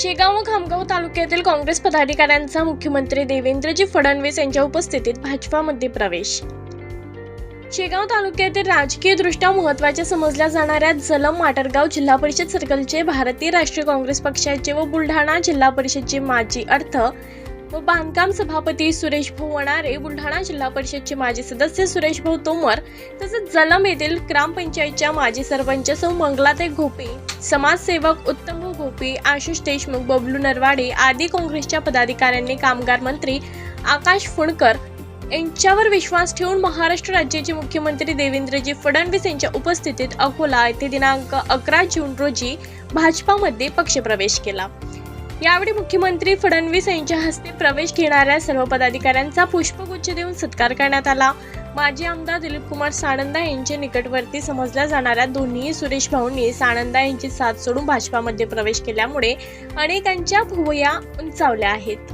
शेगाव व खामगाव तालुक्यातील काँग्रेस पदाधिकाऱ्यांचा मुख्यमंत्री देवेंद्रजी फडणवीस यांच्या उपस्थितीत भाजपामध्ये प्रवेश. शेगाव तालुक्यातील राजकीयदृष्ट्या महत्त्वाच्या समजल्या जाणाऱ्या जलम माटरगाव जिल्हा परिषद सर्कलचे भारतीय राष्ट्रीय काँग्रेस पक्षाचे व बुलढाणा जिल्हा परिषदचे माजी अर्थ व बांधकाम सभापती सुरेश भाऊ वणारे बुलढाणा जिल्हा परिषदचे माजी सदस्य सुरेश भाऊ तोमर तसेच जलम येथील ग्रामपंचायतच्या माजी सरपंच सौ मंगलाते घोपे समाजसेवक उत्तम भाऊ आशिष देशमुख बबलू नरवाडे आदी काँग्रेसच्या पदाधिकाऱ्यांनी कामगार मंत्री आकाश फुंडकर यांच्यावर विश्वास ठेवून महाराष्ट्र राज्याचे मुख्यमंत्री देवेंद्रजी फडणवीस यांच्या उपस्थितीत अकोला येथे दिनांक अकरा जून रोजी भाजपामध्ये पक्षप्रवेश केला. यावेळी मुख्यमंत्री फडणवीस यांच्या हस्ते प्रवेश घेणाऱ्या सर्व पदाधिकाऱ्यांचा पुष्पगुच्छ देऊन सत्कार करण्यात आला. माजी आमदार दिलीपकुमार साणंदा यांचे निकटवर्ती समजल्या जाणाऱ्या दोन्ही सुरेश भाऊंनी साणंदा यांची साथ सोडून भाजपामध्ये प्रवेश केल्यामुळे अनेकांच्या भुवया उंचावल्या आहेत.